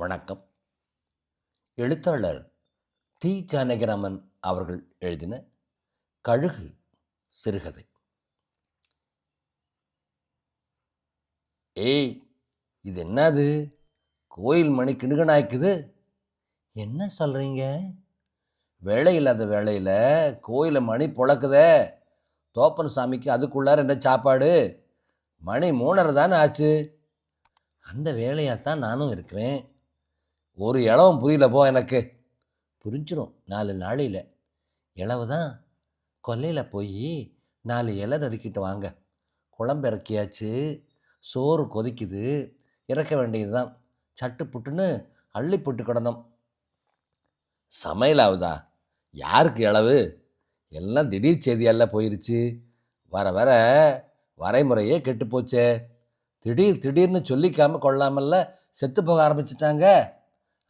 வணக்கம். எழுத்தாளர் தி. ஜானகிராமன் அவர்கள் எழுதின கழுகு சிறுகதை. ஏய் இது என்னது? கோயில் மணி கிணுகனாய்க்குது என்ன சொல்கிறீங்க வேலை இல்லாத வேலையில் கோயிலை மணி பொழக்குதே. தோப்பன் சாமிக்கு அதுக்குள்ளார என்ன சாப்பாடு? மணி மூணரை தானே ஆச்சு. அந்த வேலையாத்தான் நானும் இருக்கிறேன். ஒரு இளவும் புரியல போ எனக்கு. புரிஞ்சிடும் நாலு நாளையில். இளவு தான். கொல்லையில் போய் நாலு இலை நறுக்கிட்டு வாங்க. குழம்பு இறக்கியாச்சு. சோறு கொதிக்குது. இறக்க வேண்டியது தான். சட்டு புட்டுன்னு அள்ளி போட்டு கிடந்தோம். சமையல் ஆகுதா யாருக்கு இளவு? எல்லாம் திடீர் செய்தியெல்லாம் போயிருச்சு. வர வர வரைமுறையே கெட்டு போச்சே. திடீர் திடீர்னு சொல்லிக்காமல் கொள்ளாமல்ல செத்து போக ஆரம்பிச்சிட்டாங்க.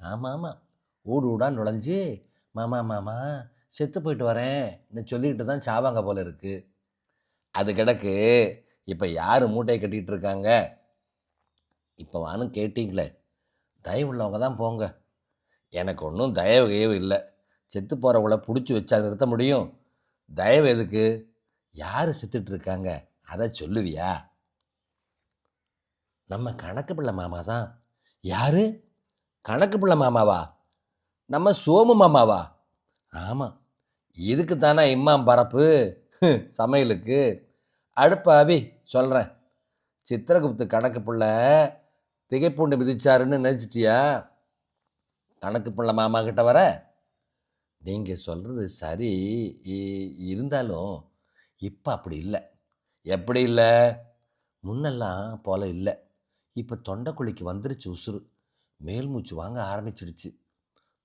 ஆமாம் ஆமாம் ஊடு ஊடாக நுழைஞ்சு மாமா மாமா செத்து போயிட்டு வரேன்னு சொல்லிக்கிட்டு தான் சாவாங்க போல இருக்கு. அது கிடக்கு. இப்போ யார் மூட்டையை கட்டிகிட்டு இருக்காங்க? இப்போ வானும் கேட்டிங்களே. தயவு உள்ளவங்க தான் போங்க. எனக்கு ஒன்றும் தயவு கயவு இல்லை. செத்து போகிறவங்கள பிடிச்சி வச்சா நிறுத்த முடியும். தயவு எதுக்கு? யார் செத்துட்டு இருக்காங்க? அதை சொல்லுவியா? நம்ம கணக்கு பிள்ளை மாமா தான். யாரு? கணக்கு பிள்ளை மாமாவா? நம்ம சோமு மாமாவா? ஆமாம் இதுக்கு தானே இம்மாம் பரப்பு? சமையலுக்கு. அடுப்பாவி சொல்கிறேன் சித்திரகுப்து கணக்கு பிள்ளை திகைப்பூண்டு மிதிச்சாருன்னு நினச்சிட்டியா? கணக்கு பிள்ளை மாமா கிட்ட வர? நீங்கள் சொல்கிறது சரி. இருந்தாலும் இப்போ அப்படி இல்லை. எப்படி இல்லை? முன்னெல்லாம் போல இல்லை. இப்போ தொண்டைக்குழிக்கு வந்துருச்சு உசுறு. மேல் மூச்சு வாங்க ஆரம்பிச்சிடுச்சு.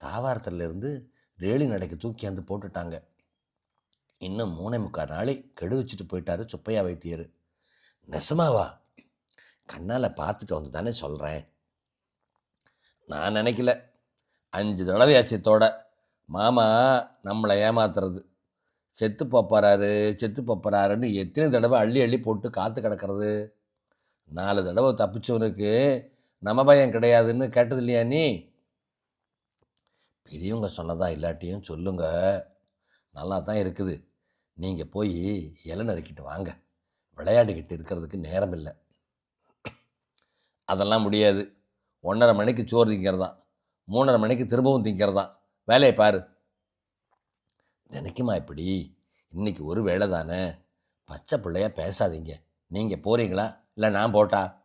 தாவாரத்துலேருந்து ரேலி நடைக்கு தூக்கியாந்து போட்டுட்டாங்க. இன்னும் மூணே முக்கால் நாளை கெடு வச்சுட்டு போயிட்டாரு சுப்பையா வைத்தியர். நெசமாவா? கண்ணால் பார்த்துட்டு வந்து தானே சொல்கிறேன் நான் நினைக்கல. அஞ்சு தடவையாச்சத்தோட மாமா நம்மளை ஏமாத்துறது. செத்து போப்பாராரு செத்து போப்பாராருன்னு எத்தனை தடவை அள்ளி அள்ளி போட்டு காத்து கிடக்கிறது. நாலு தடவை தப்பிச்சவனுக்கு நம்ம பயம் கிடையாதுன்னு கேட்டது இல்லையா நீ? பெரியவங்க சொன்னதா இல்லாட்டியும் சொல்லுங்க. நல்லா தான் இருக்குது. நீங்கள் போய் இலை நறுக்கிட்டு வாங்க. விளையாடிக்கிட்டு இருக்கிறதுக்கு நேரம் இல்லை. அதெல்லாம் முடியாது. ஒன்றரை மணிக்கு சோறு திங்கிறதான் மூணரை மணிக்கு திரும்பவும் திங்கிறதான் வேலையை பாரு. தினைக்குமா இப்படி? இன்னைக்கு ஒரு வேலை தானே. பச்சை பிள்ளையா பேசாதீங்க. நீங்கள் போகிறீங்களா இல்லை நான் போட்டா?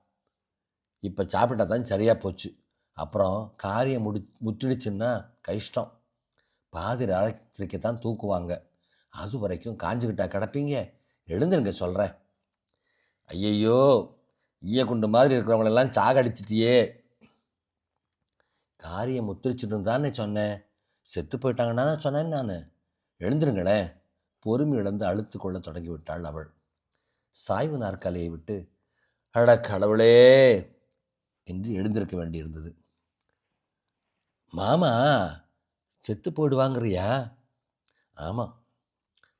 இப்போ சாப்பிட்டா தான் சரியாக போச்சு. அப்புறம் காரியம் முடி முற்றிடுச்சுன்னா கஷ்டம். பாதி ராத்திரிக்கு தான் தூக்குவாங்க. அது வரைக்கும் காஞ்சுக்கிட்டா கிடப்பீங்க. எழுந்துருங்க சொல்கிறேன் ஐயையோ ஈய குண்டு மாதிரி இருக்கிறவங்களெல்லாம் சாகடிச்சிட்டியே. காரியம் முத்திரிச்சுன்னு தானே சொன்னேன். செத்து போயிட்டாங்கன்னா சொன்னேன் நான். எழுந்துருங்களேன். பொறுமை இழந்து அழுத்து கொள்ள தொடங்கி விட்டாள் அவள். சாய்வு நாற்காலியை விட்டு அட கடவுளே! என்று எழுந்திருக்க வேண்டியிருந்தது. மாமா செத்து போயிடுவாங்கறியா? ஆமாம்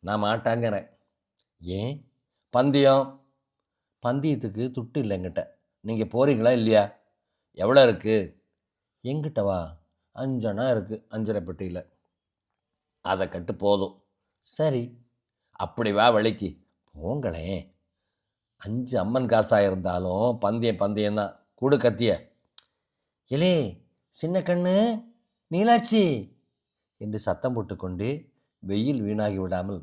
நான் மாட்டாங்கிறேன். ஏன்? பந்தயம். பந்தயத்துக்கு துட்டு இல்லை என்கிட்ட. நீங்கள் போகிறீங்களா இல்லையா? எவ்வளோ இருக்குது எங்கிட்ட வா அஞ்சனா இருக்குது அஞ்சரை பெட்டியில். அதை கட்டு போதும். சரி. அப்படி வா வழிக்கு. போங்களேன். அஞ்சு அம்மன் காசாக இருந்தாலும் பந்தயம் பந்தயம்தான். கூடு கத்திய. இலே சின்ன கண்ணு நீலாச்சி! என்று சத்தம் போட்டுக்கொண்டு வெயில் வீணாகி விடாமல்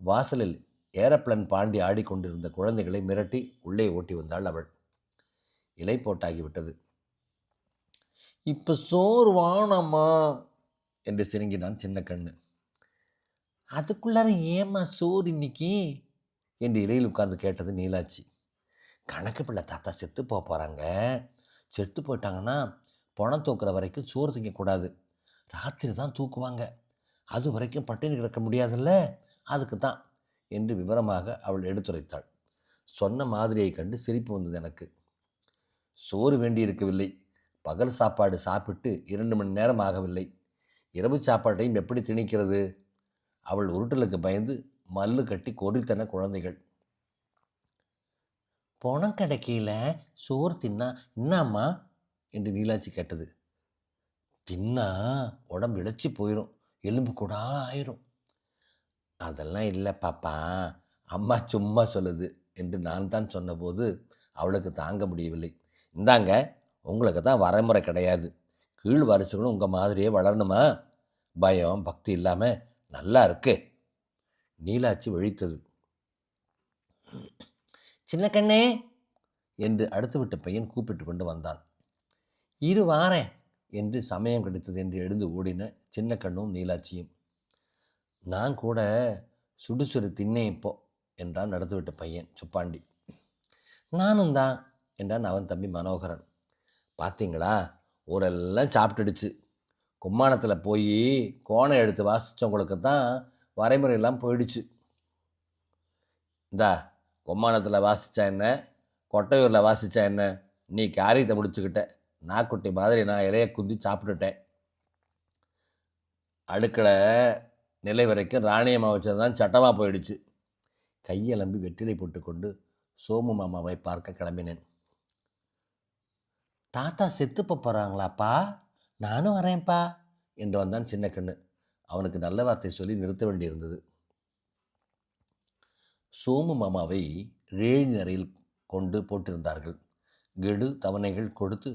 வாசலில் ஏரோப்ளேன் பாண்டி ஆடிக்கொண்டிருந்த குழந்தைகளை மிரட்டி உள்ளே ஓட்டி வந்தாள் அவள். இலை போட்டாகிவிட்டது இப்போ சோறு வாணாமா என்று சிறுங்கினான் சின்ன கண்ணு. அதுக்குள்ளார ஏம்மா சோறு இன்னைக்கு? என்று இலையில் உட்கார்ந்து கேட்டது நீலாச்சி. கணக்கு பிள்ளை தாத்தா செத்து போக போகிறாங்க செத்து போயிட்டாங்கன்னா பணம் தூக்குற வரைக்கும் சோறு திங்கக்கூடாது ராத்திரி தான் தூக்குவாங்க. அது வரைக்கும் பட்டினி கிடக்க முடியாதுல்ல? அதுக்கு தான் என்று விவரமாக அவள் எடுத்துரைத்தாள். சொன்ன மாதிரியை கண்டு சிரிப்பு வந்தது எனக்கு. சோறு வேண்டியிருக்கவில்லை பகல் சாப்பாடு சாப்பிட்டு இரண்டு மணி நேரம் ஆகவில்லை. இரவு சாப்பாட்டையும் எப்படி திணிக்கிறது? அவள் உருட்டலுக்கு பயந்து மல்லு கட்டி கொறித்தன குழந்தைகள். பணம் கிடைக்கல சோறு தின்னா என்னம்மா? என்று நீலாச்சி கேட்டது. தின்னா உடம்பு இழைச்சி போயிடும் எலும்பு கூட ஆயிரும் அதெல்லாம் இல்லை பாப்பா அம்மா சும்மா சொல்லுது என்று நான் தான் சொன்னபோது அவளுக்கு தாங்க முடியவில்லை. இந்தாங்க உங்களுக்கு தான் வரைமுறை கிடையாது. கீழ் வரிசைகளும் உங்கள் மாதிரியே வளரணுமா? பயம் பக்தி இல்லாமல் நல்லா இருக்கு. நீலாச்சி விழித்தது. சின்ன கண்ணே! என்று அடுத்து விட்ட பையன் கூப்பிட்டு கொண்டு வந்தான். இரு வாரேன் என்று சமயம் கிடைத்தது என்று எழுந்து ஓடின சின்ன கண்ணும் நீலாச்சியும். நான் கூட சுடுசுறு தின்னேன் இப்போ என்றான் நடத்து விட்ட பையன் சுப்பாண்டி. நானும் தான் என்றான் அவன் தம்பி மனோகரன். பார்த்தீங்களா ஊரெல்லாம் சாப்பிட்டுடுச்சு. கும்மாணத்தில் போய் கோணை எடுத்து வாசித்தவங்களுக்கு தான் வரைமுறையெல்லாம் போயிடுச்சு. இந்தா கொம்மானத்தில் வாசித்தா என்ன? கொட்டையூரில் வாசித்தா என்ன? நீ காரியத்தை முடிச்சுக்கிட்ட. நாக்குட்டி மாதிரி நான் இலைய குந்தி சாப்பிட்டுட்டேன். அடுக்களை நிலை வரைக்கும் ராணியம்மா வச்சது தான் சட்டமாக போயிடுச்சு. கையலம்பி வெற்றிலை போட்டுக்கொண்டு சோமு மாமாவை பார்க்க கிளம்பினேன். தாத்தா செத்து போகிறாங்களாப்பா நானும் வரேன்ப்பா. என்று வந்தான் சின்ன கண்ணு. அவனுக்கு நல்ல வார்த்தை சொல்லி நிறுத்த வேண்டியிருந்தது. சோமு மாமாவை ரேழி நிறையில் கொண்டு போட்டிருந்தார்கள். கெடு தவணைகள் கொடுத்து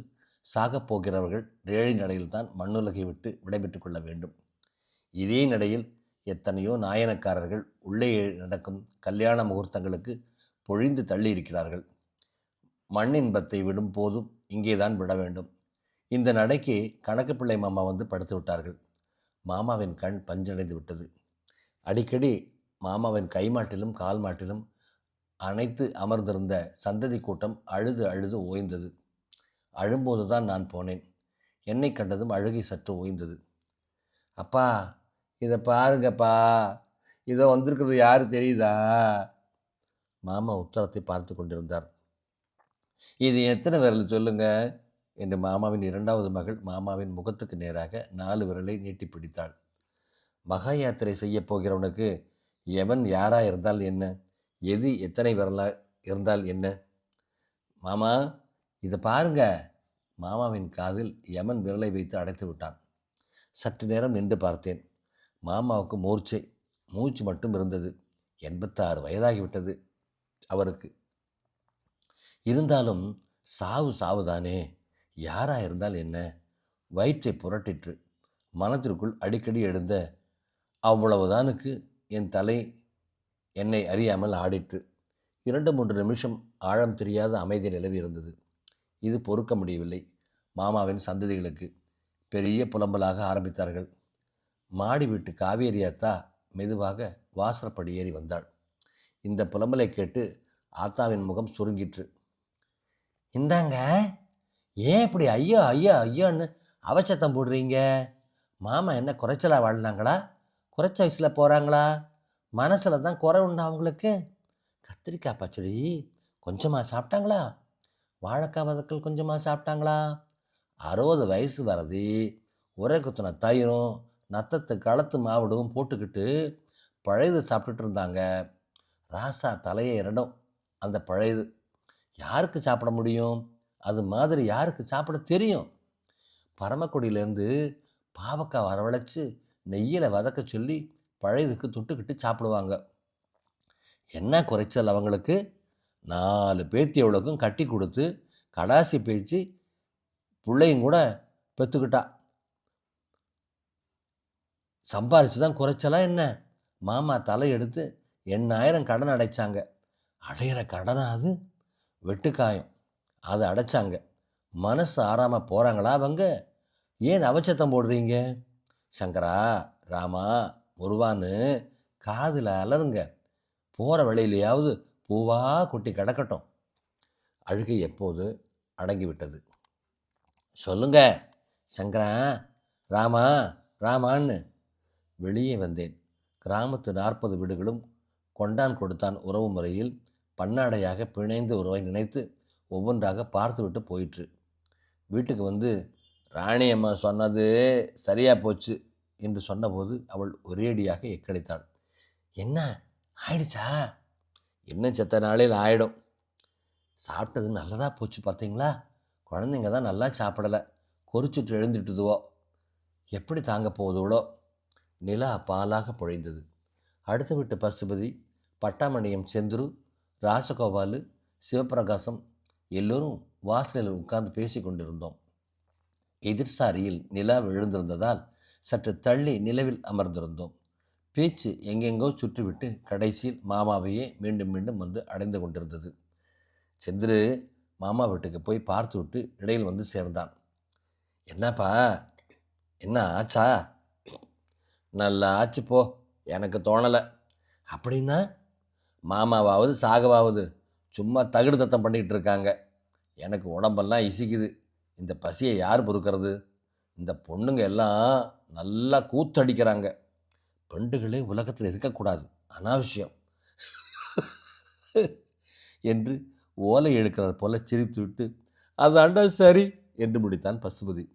சாகப் போகிறவர்கள் ரேழி நடையில்தான் மண்ணுலகை விட்டு விடைபெற்றுக் கொள்ள வேண்டும். இதே நடையில் எத்தனையோ நாயனக்காரர்கள் உள்ளே நடக்கும் கல்யாண முகூர்த்தங்களுக்கு பொழிந்து தள்ளி இருக்கிறார்கள் மண்ணின்பத்தை விடும் போதும் இங்கேதான் விட வேண்டும். இந்த நடைக்கு கணக்கு பிள்ளை மாமா வந்து படுத்து விட்டார்கள். மாமாவின் கண் பஞ்சடைந்து விட்டது. அடிக்கடி மாமாவின் கைமாட்டிலும் கால் மாட்டிலும் அனைத்து அமர்ந்திருந்த சந்ததி கூட்டம் அழுது அழுது ஓய்ந்தது. அழும்போது தான் நான் போனேன். என்னை கண்டதும் அழுகை சற்று ஓய்ந்தது. அப்பா இதை பாருங்கப்பா. இதை வந்திருக்கிறது யார் தெரியுதா? மாமா உத்தரத்தை பார்த்து கொண்டிருந்தார். இது எத்தனை விரல் சொல்லுங்க? என்று மாமாவின் இரண்டாவது மகள் மாமாவின் முகத்துக்கு நேராக நாலு விரலை நீட்டி பிடித்தாள். மகா யாத்திரை செய்யப் போகிறவனுக்கு எவன் யாரா இருந்தால் என்ன? எது எத்தனை விரலா இருந்தால் என்ன? மாமா இதை பாருங்க. மாமாவின் காதில் யமன் விரலை வைத்து அடைத்து விட்டான். சற்று நேரம் நின்று பார்த்தேன். மாமாவுக்கு மூர்ச்சை மூச்சு மட்டும் இருந்தது. எண்பத்தாறு வயதாகிவிட்டது அவருக்கு. இருந்தாலும் சாவு சாவுதானே? யாரா இருந்தால் என்ன? வயிற்றை புரட்டிற்று. மனத்திற்குள் அடிக்கடி எழுந்த அவ்வளவுதானுக்கு என் தலை என்னை அறியாமல் ஆடிற்று. இரண்டு மூன்று நிமிஷம் ஆழம் தெரியாத அமைதி நிலவி இருந்தது. இது பொறுக்க முடியவில்லை. மாமாவின் சந்ததிகளுக்கு பெரிய புலம்பலாக ஆரம்பித்தார்கள். மாடி வீட்டு காவேரி அத்தா மெதுவாக வாசற்படி ஏறி வந்தாள். இந்த புலம்பலை கேட்டு ஆத்தாவின் முகம் சுருங்கிற்று. இந்தாங்க ஏன் இப்படி ஐயோ ஐயோ ஐயோன்னு அவச்சத்தம் போடுறீங்க? மாமா என்ன குறைச்சலாக வாழ்னாங்களா? குறைச்ச வயசில் போகிறாங்களா மனசில் தான் குறை உண்டா அவங்களுக்கு? கத்திரிக்காய் பச்சடி கொஞ்சமாக சாப்பிட்டாங்களா? வாழைக்காய் வதக்கல் கொஞ்சமாக சாப்பிட்டாங்களா? அறுபது வயசு வரது உரை குத்துன தயிரும் நத்தத்து களத்து மாவிடும் போட்டுக்கிட்டு பழையது சாப்பிட்டுட்டு இருந்தாங்க. ராசா தலையை இரண்டும் அந்த பழையது. யாருக்கு சாப்பிட முடியும்? அது மாதிரி யாருக்கு சாப்பிட தெரியும்? பரமக்குடியிலேருந்து பாவக்காய் வரவழைச்சி நெய்யில் வதக்க சொல்லி பழையதுக்கு தொட்டுக்கிட்டு சாப்பிடுவாங்க. என்ன குறைச்சல் அவங்களுக்கு? நாலு பேத்தி எவ்வளோக்கும் கட்டி கொடுத்து கடாசி பேச்சு பிள்ளையும் கூட பெற்றுக்கிட்டா சம்பாதிச்சு தான் குறைச்சலா என்ன? மாமா தலை எடுத்து எண்ணாயிரம் கடன் அடைச்சாங்க. அடையிற கடனா அது? வெட்டுக்காயம். அதை அடைச்சாங்க. மனசு ஆறாமல் போகிறாங்களா அவங்க? ஏன் அவச்சத்தம் போடுறீங்க? சங்கரா ராமா முருவான்னு காதில் அலருங்க போகிற வழியிலையாவது பூவா கொட்டி கிடக்கட்டும். அழுகை எப்போது? அடங்கிவிட்டது. சொல்லுங்க சங்கரா ராமா ராமான்னு. வெளியே வந்தேன். கிராமத்து நாற்பது வீடுகளும் கொண்டான் கொடுத்தான் உறவு முறையில் பன்னாடையாக பிணைந்து உறவை நினைத்து ஒவ்வொன்றாக பார்த்துவிட்டு போயிற்று. வீட்டுக்கு வந்து ராணி அம்மா சொன்னது சரியாக போச்சு என்று சொன்னபோது அவள் ஒரேடியாக எக்களித்தாள் என்ன? ஆயிடுச்சா? இன்னும் செத்த நாளில் ஆயிடும். சாப்பிட்டது நல்லதாக போச்சு பார்த்தீங்களா? குழந்தைங்க தான் நல்லா சாப்பிடலை. கொறிச்சிட்டு எழுந்துட்டுதுவோ. எப்படி தாங்க போவதோளோ நிலா பாலாக பொழிந்தது. அடுத்த வீட்டு பசுபதி பட்டாமணியம் செந்துரு ராசகோபாலு சிவபிரகாசம் எல்லோரும் வாசலில் உட்கார்ந்து பேசி கொண்டிருந்தோம் எதிர்சாரியில் நிலா விழுந்திருந்ததால் சற்று தள்ளி நிலவில் அமர்ந்திருந்தோம். பேச்சு எங்கெங்கோ சுற்றிவிட்டு கடைசியில் மாமாவையே மீண்டும் மீண்டும் வந்து அடைந்து கொண்டிருந்தது. செந்திரு மாமா வீட்டுக்கு போய் பார்த்து விட்டு இடையில் வந்து சேர்ந்தான். என்னப்பா? என்ன ஆச்சா? நல்லா ஆச்சு போ எனக்கு தோணலை. அப்படின்னா? மாமாவாவது சாகவாவது சும்மா தகுடு தத்தம் பண்ணிக்கிட்டு இருக்காங்க. எனக்கு உடம்பெல்லாம் இசிக்குது. இந்த பசியை யார் பொறுக்கிறது? இந்த பொண்ணுங்க எல்லாம் நல்லா கூத்தடிக்கிறாங்க. பெண்டுகளே உலகத்தில் இருக்கக்கூடாது. அனாவசியம். என்று ஓலை எடுக்கிறார் போல சிரித்துவிட்டு அதாண்டா சரி என்று முடித்தான் பசுபதி.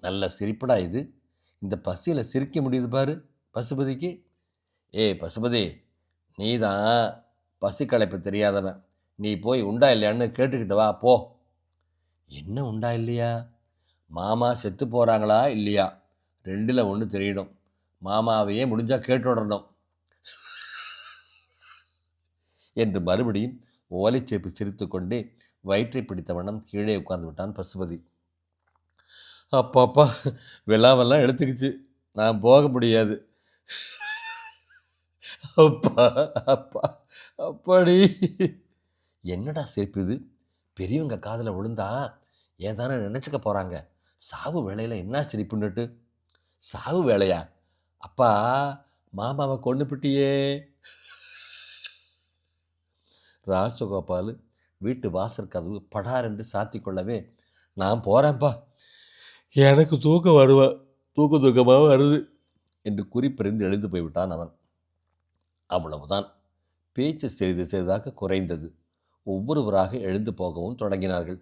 நல்ல சிரிப்படா இது. இந்த பசியில் சிரிக்க முடியுது பாரு பசுபதிக்கு. ஏ பசுபதி நீ தான் பசி களைப்பு தெரியாதவன். நீ போய் உண்டா இல்லையான்னு கேட்டுக்கிட்டு வா போ. என்ன உண்டா இல்லையா? மாமா செத்து போகிறாங்களா இல்லையா? ரெண்டில் ஒன்று தெரியணும் மாமாவையே முடிஞ்சால் கேட்டுடணும். என்று மறுபடியும் ஓலைச்சேப்பு சிரித்துக்கொண்டே வயிற்றை பிடித்த வண்ணம் கீழே உட்கார்ந்து விட்டான் பசுபதி. அப்பாப்பா விழாவெல்லாம் எடுத்துக்கிச்சு. நான் போக முடியாது. அப்பா அப்பா அப்பாடி. என்னடா சேர்ப்பு இது? பெரியவங்க காதில் விழுந்தா ஏதானே நினச்சிக்க போகிறாங்க சாவு வேலையில் என்ன சிரிப்புன்னுட்டு சாவு வேலையா? அப்பா மாமாவை கொண்டு பிட்டியே ராசகோபால் வீட்டு வாசல் கதவு படார் என்று சாத்தி கொள்ளவே நான் போகிறேன்ப்பா எனக்கு தூக்கம் வருவா தூக்க தூக்கமாக வருது என்று குறிப்பிருந்து எழுந்து போய்விட்டான் அவன். அவ்வளவுதான். பேச்சு சிறிது சிறிதாக குறைந்தது. ஒவ்வொருவராக எழுந்து போகவும் தொடங்கினார்கள்.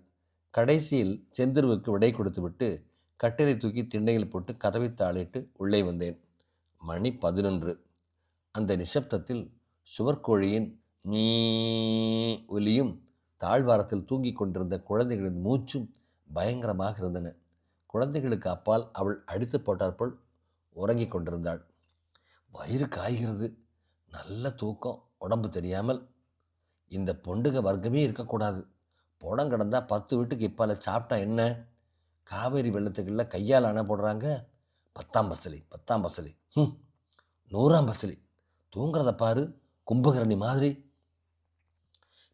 கடைசியில் செந்திருவுக்கு விடை கொடுத்துவிட்டு கட்டிலை தூக்கி திண்ணையில் போட்டு கதவை தாளிட்டு உள்ளே வந்தேன். மணி பதினொன்று. அந்த நிசப்தத்தில் சுவர்கோழியின் நீ ஒலியும் தாழ்வாரத்தில் தூங்கிக் கொண்டிருந்த குழந்தைகளின் மூச்சும் பயங்கரமாக இருந்தன. குழந்தைகளுக்கு அப்பால் அவள் அடித்து போட்டாற்போல் உறங்கிக் கொண்டிருந்தாள். வயிறு காய்கிறது. நல்ல தூக்கம். உடம்பு தெரியாமல். இந்த பொண்டுக வர்க்கமே இருக்கக்கூடாது. புடம் கிடந்தா பத்து வீட்டுக்கு இப்பால் சாப்பிட்டா என்ன? காவேரி வெள்ளத்துக்குள்ள கையால் அணை போடுறாங்க. பத்தாம் பசலி பத்தாம் பசலி. ம் நூறாம் பசலி. தூங்குறத பாரு கும்பகரணி மாதிரி.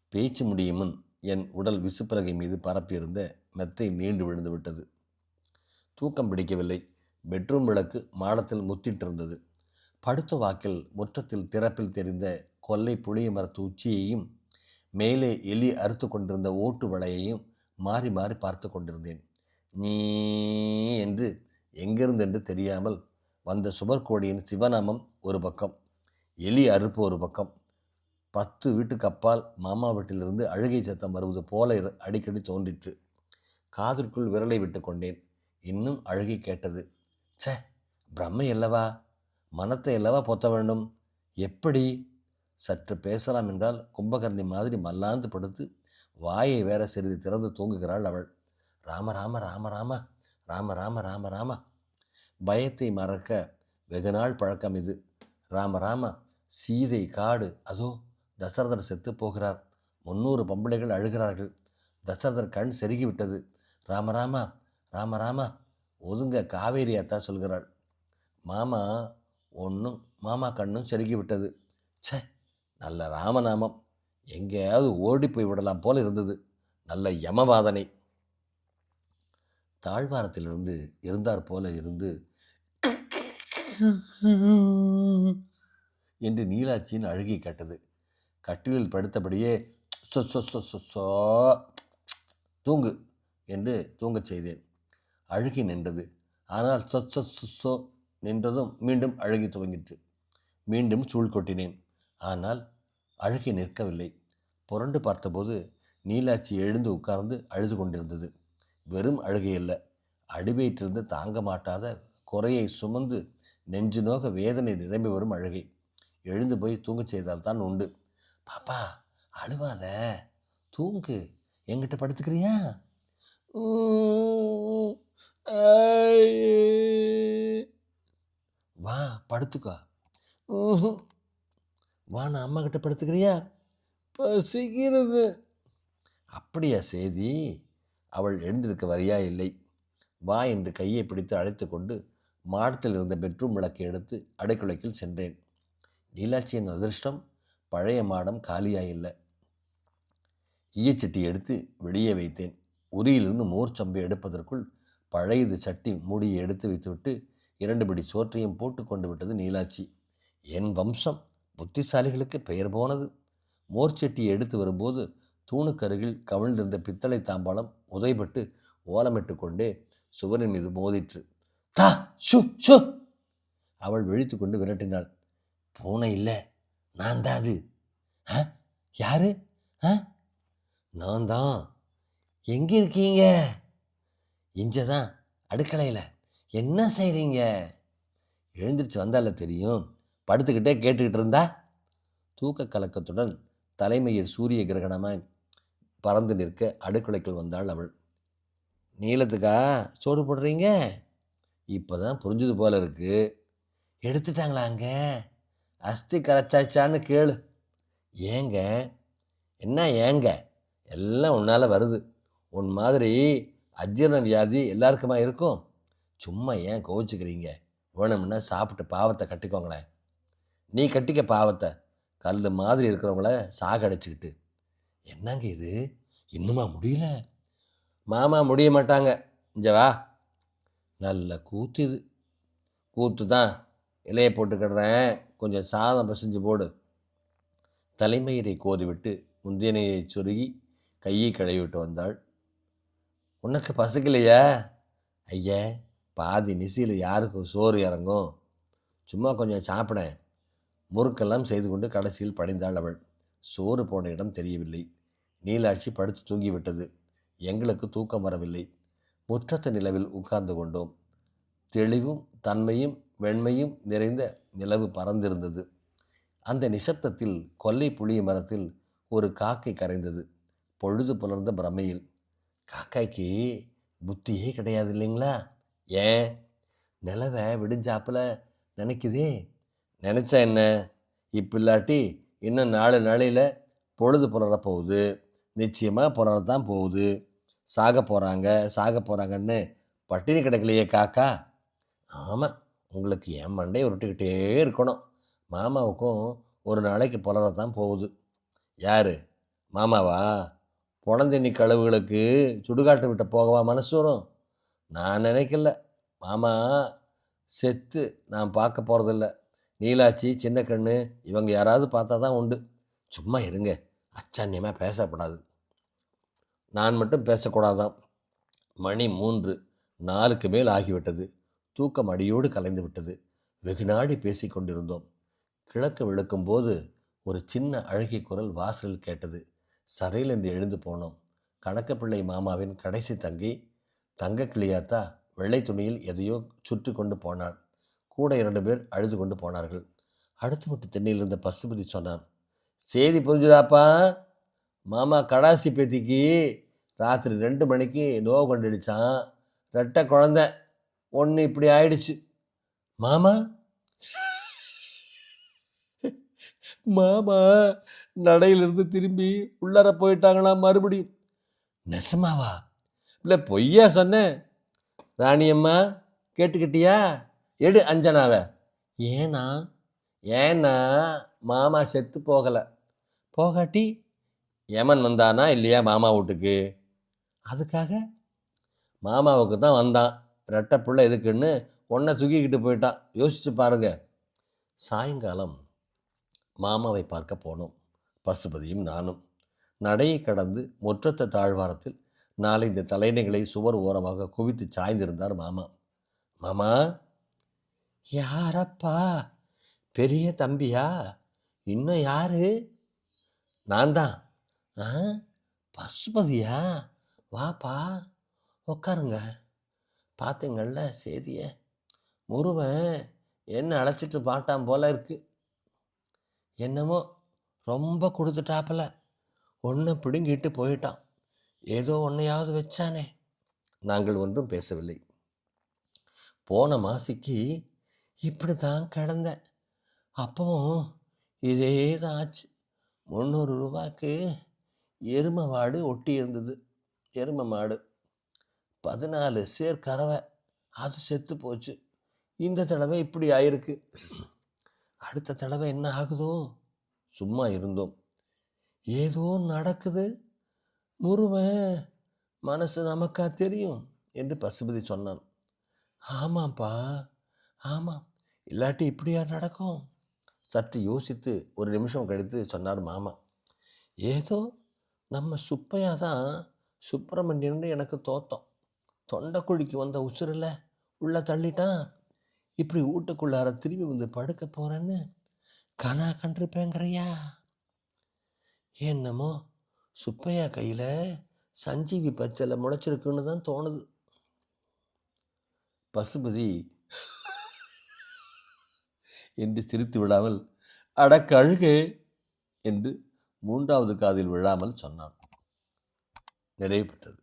பேச்சு முடியும் முன் என் உடல் விசுப்பலகை மீது பரப்பியிருந்த மெத்தை நீண்டு விழுந்து விட்டது. தூக்கம் பிடிக்கவில்லை. பெட்ரூம் விளக்கு மாடத்தில் முத்திட்டிருந்தது. படுத்த வாக்கில் முற்றத்தில் திறப்பில் தெரிந்த கொல்லை புளிய மரத்து உச்சியையும் மேலே எலி அறுத்து கொண்டிருந்த ஓட்டு வளையையும் மாறி மாறி பார்த்து கொண்டிருந்தேன். நீ என்று எங்கிருந்தென்று தெரியாமல் வந்த சுபர்கோடியின் சிவநாமம் ஒரு பக்கம் எலி அறுப்பு ஒரு பக்கம். பத்து வீட்டுக்கு அப்பால் மாமா வீட்டிலிருந்து அழுகை சத்தம் வருவது போல அடிக்கடி தோன்றிற்று. காதிற்குள் விரலை விட்டு கொண்டேன். இன்னும் அழுகை கேட்டது சே பிரம்மை அல்லவா? மனத்தை அல்லவா பொத்த வேண்டும்? எப்படி? சற்று பேசலாம் என்றால் கும்பகர்ணி மாதிரி மல்லாந்து படுத்து வாயை வேற சிறிது திறந்து தூங்குகிறாள் அவள் ராம ராம ராம ராம ராம ராம ராம ராம பயத்தை மறக்க வெகுநாள் பழக்கம் இது ராம ராம சீதை காடு அதோ தசரதர் செத்து போகிறார் முன்னூறு பொம்பளைகள் அழுகிறார்கள் தசரதர் கண் செருகி விட்டது ராம ராம ராம ராம ஒதுங்க காவேரி அத்தா சொல்கிறாள் மாமா ஒன்றும் மாமா கண்ணும் செருகி விட்டது ச்சே நல்ல ராமநாமம். எங்கேயாவது ஓடி போய் விடலாம் போல இருந்தது. நல்ல யமவாதனை. தாழ்வாரத்திலிருந்து இருந்தார் போல இருந்து என்று நீலாட்சியின் அழுகை கேட்டது. கட்டிலில் படுத்தபடியே சொ சொ சொ சொ தூங்கு என்று தூங்கச் செய்தேன். அழுகி நின்றது. ஆனால் சொ சொ சொ சொ நின்றதும் மீண்டும் அழுகி துவங்கிற்று. மீண்டும் சூழ் கொட்டினேன். ஆனால் அழுகை நிற்கவில்லை. புரண்டு பார்த்தபோது நீலாட்சி எழுந்து உட்கார்ந்து அழுது கொண்டிருந்தது. வெறும் அழுகை அல்ல அடிவயிற்றிருந்து தாங்க மாட்டாத குறையை சுமந்து நெஞ்சு நோக வேதனை நிரம்பி வரும் அழுகை. எழுந்து போய் தூங்கச் செய்தால்தான் உண்டு. பாப்பா அழுவாத. தூங்கு. எங்கிட்ட படுத்துக்கிறியா? வா படுத்துக்கோ. வா நான் அம்மா கிட்ட படுத்துக்கிறியா? பசிக்கிறது. அப்படியா செய்தி அவள் எழுந்திருக்க வரியா? இல்லை. வா என்று கையை பிடித்து அழைத்து கொண்டு மாடத்தில் இருந்த பெட்ரூம் விளக்கை எடுத்து அடைக்குலைக்குள் சென்றேன். நீலாட்சியின் அதிர்ஷ்டம். பழைய மாடம் காலியாயில்லை. ஈயச்சட்டி எடுத்து வெளியே வைத்தேன். உரியிலிருந்து மோர் சம்பை எடுப்பதற்குள் பழையது சட்டி மூடியை எடுத்து வைத்துவிட்டு இரண்டு பிடி சோற்றையும் போட்டு கொண்டு விட்டது நீலாட்சி. என் வம்சம். புத்திசாலிகளுக்கு பெயர் போனது. மோர்ச்செட்டியை எடுத்து வரும்போது தூணுக்கருகில் கவிழ்ந்திருந்த பித்தளை தாம்பாளம் உதைபட்டு ஓலமிட்டு கொண்டே சுவரின் மீது மோதிற்று. தா ஷு ஷு அவள் விழித்து கொண்டு விரட்டினாள். பூனை இல்லை நான் தான் அது. ஆ யாரு? ஆ? நான் தான். எங்கே இருக்கீங்க? இஞ்சதான் அடுக்கலையில் என்ன செய்கிறீங்க எழுந்திரிச்சு வந்தால தெரியும். படுத்துக்கிட்டே கேட்டுக்கிட்டு இருந்தா தூக்க கலக்கத்துடன் தலைமையில் சூரிய கிரகணமாய் பறந்து நிற்க அடுக்கலைக்குள் வந்தாள் அவள். நீளத்துக்கா சோறு போடுறீங்க? இப்போ தான் புரிஞ்சது போல இருக்கு. எடுத்துட்டாங்களா அங்கே? அஸ்தி கரைச்சாச்சான்னு கேளு. ஏங்க? என்ன ஏங்க? எல்லாம் உன்னால் வருது. உன் மாதிரி அஜீரண வியாதி எல்லாருக்குமா இருக்கும்? சும்மா ஏன் கோவிச்சுக்கிறீங்க? வேணும்னா சாப்பிட்டு பாவத்தை கட்டிக்கோங்களேன். நீ கட்டிக்க பாவத்தை. கல் மாதிரி இருக்கிறவங்கள சாகடிச்சுக்கிட்டு. என்னங்க இது? இன்னுமா முடியல? மாமா முடிய மாட்டாங்க. இஞ்சவா நல்ல கூத்து இது. கூத்து தான். இலையை போட்டுக்கிடுறேன். கொஞ்சம் சாதம் பிசைஞ்சு போடு. தலைமயிரை கோரிவிட்டு முந்தினையை சொருகி கையை கழுவிட்டு வந்தாள். உனக்கு பசிக்கலையா? ஐயா பாதி நிசியில் யாருக்கு சோறு இறங்கும்? சும்மா கொஞ்சம் சாப்பிடேன் முறுக்கெல்லாம் செய்து கொண்டு கடைசியில் படைந்தாள் அவள். சோறு போன இடம் தெரியவில்லை. நீலாட்சி படுத்து தூங்கிவிட்டது. எங்களுக்கு தூக்கம் வரவில்லை. முற்றத்து நிலவில் உட்கார்ந்து கொண்டோம். தெளிவும் தன்மையும் வெண்மையும் நிறைந்த நிலவு பறந்திருந்தது. அந்த நிசப்தத்தில் கொல்லை புளிய மரத்தில் ஒரு காக்கை கரைந்தது. பொழுது புலர்ந்த பிரமையில் காக்காய்க்கு புத்தியே கிடையாது இல்லைங்களா? ஏன்? நிலவை விடிஞ்சாப்புல நினைக்குதே. நினச்சா என்ன? இப்போ இல்லாட்டி இன்னும் நாலு நாளையில் பொழுது புலர போகுது. நிச்சயமாக புலரத்தான் போகுது. சாக போகிறாங்க சாக போகிறாங்கன்னு பட்டினி கிடக்கலையே காக்கா. ஆமாம் உங்களுக்கு என் மண்டையை உருட்டிக்கிட்டே இருக்கணும். மாமாவுக்கும் ஒரு நாளைக்கு புலரத்தான் போகுது. யார்? மாமாவா? புலந்தண்ணி கழுவுகளுக்கு சுடுகாட்டு விட்ட போகவா மனசு வரும்? நான் நினைக்கல. மாமா செத்து நான் பார்க்க போகிறதில்ல நீலாச்சி சின்ன கண்ணு இவங்க யாராவது பார்த்தா தான் உண்டு. சும்மா இருங்க. அச்சான்யமாக பேசக்கூடாது நான் மட்டும் பேசக்கூடாதான் மணி மூன்று. நாலுக்கு மேல் ஆகிவிட்டது. தூக்கம் அடியோடு கலைந்து விட்டது வெகு நாடி கொண்டிருந்தோம். கிழக்கு விழுக்கும்போது ஒரு சின்ன அழகி குரல் வாசலில் கேட்டது. சரையில் என்று எழுந்து போனோம். கணக்கப்பிள்ளை மாமாவின் கடைசி தங்கி. தங்க கிளியாத்தா வெள்ளை துணியில் எதையோ சுற்றி கொண்டு போனாள். கூட இரண்டு பேர் அழுது கொண்டு போனார்கள். அடுத்து விட்டு தென்னையில் இருந்த பசுபதி சொன்னான் செய்தி புரிஞ்சுதாப்பா? மாமா கடாசி பேத்திக்கு ராத்திரி ரெண்டு மணிக்கு நோவு கொண்டுடுச்சான் ரெட்டை குழந்த ஒன்று இப்படி ஆயிடுச்சு. மாமா? மாமா நடையிலிருந்து திரும்பி உள்ளார போயிட்டாங்களாம் மறுபடியும்? நெசமாவா? இல்லை பொய்யா சொன்னேன் ராணியம்மா கேட்டுக்கிட்டியா? எடு அஞ்சனாவை. ஏனா ஏன்னா மாமா செத்து போகலை. போகாட்டி யமன் வந்தானா இல்லையா மாமா வீட்டுக்கு? அதுக்காக மாமாவுக்கு தான் வந்தான். ரெட்டை பிள்ளை எதுக்குன்னு ஒன்றை தூக்கிக்கிட்டு போயிட்டான். யோசிச்சு பாருங்க. சாயங்காலம் மாமாவை பார்க்க போனோம். பசுபதியும் நானும். நடையை கடந்து முற்றத்த தாழ்வாரத்தில் நாலஞ்சு தலைநைகளை சுவர் ஓரமாக குவித்து சாய்ந்திருந்தார் மாமா. மாமா யாரப்பா? பெரிய தம்பியா? இன்னும் யாரு? நான் தான் ஆ? பசுபதியா? வாப்பா உட்காருங்க பார்த்தீங்கள்ல செய்தியை. முருவன் என்ன அழைச்சிட்டு பாட்டான் போல இருக்கு. என்னமோ ரொம்ப கொடுத்துட்டாப்புல. ஒன்று பிடுங்கிட்டு போயிட்டான். ஏதோ ஒன்றையாவது வச்சானே. நாங்கள் ஒன்றும் பேசவில்லை. போன மாசிக்கு இப்படி தான் கிடந்தேன். அப்பவும் இதே தான் ஆச்சு. முந்நூறு ரூபாய்க்கு எருமை மாடு ஒட்டி இருந்தது. எருமை மாடு. பதினாலு சேர் கறவை. அது செத்து போச்சு. இந்த தடவை இப்படி ஆயிருக்கு. அடுத்த தடவை என்ன ஆகுதோ? சும்மா இருந்தோம். ஏதோ நடக்குது. முருவன் மனசு நமக்கா தெரியும் என்று பசுபதி சொன்னான். ஆமாப்பா ஆமாம். இல்லாட்டி இப்படியா நடக்கும்? சற்று யோசித்து ஒரு நிமிஷம் கழித்து சொன்னார் மாமா. ஏதோ நம்ம சுப்பையா தான் சுப்பிரமணியன் எனக்கு தோத்தம். தொண்டைக்குழிக்கு வந்த உசுரில் உள்ளே தள்ளிட்டான். இப்படி வீட்டுக்குள்ளார திரும்பி வந்து படுக்க போகிறேன்னு கனா கண்டிருப்பேங்கிறையா? என்னமோ சுப்பையா கையில் சஞ்சீவி பச்சலை முளைச்சிருக்குன்னு தான் தோணுது. பசுபதி என்று சிரித்து விடாமல் அட கழுகு என்று மூன்றாவது காதில் விழாமல் சொன்னான். நிறைவு பெற்றது.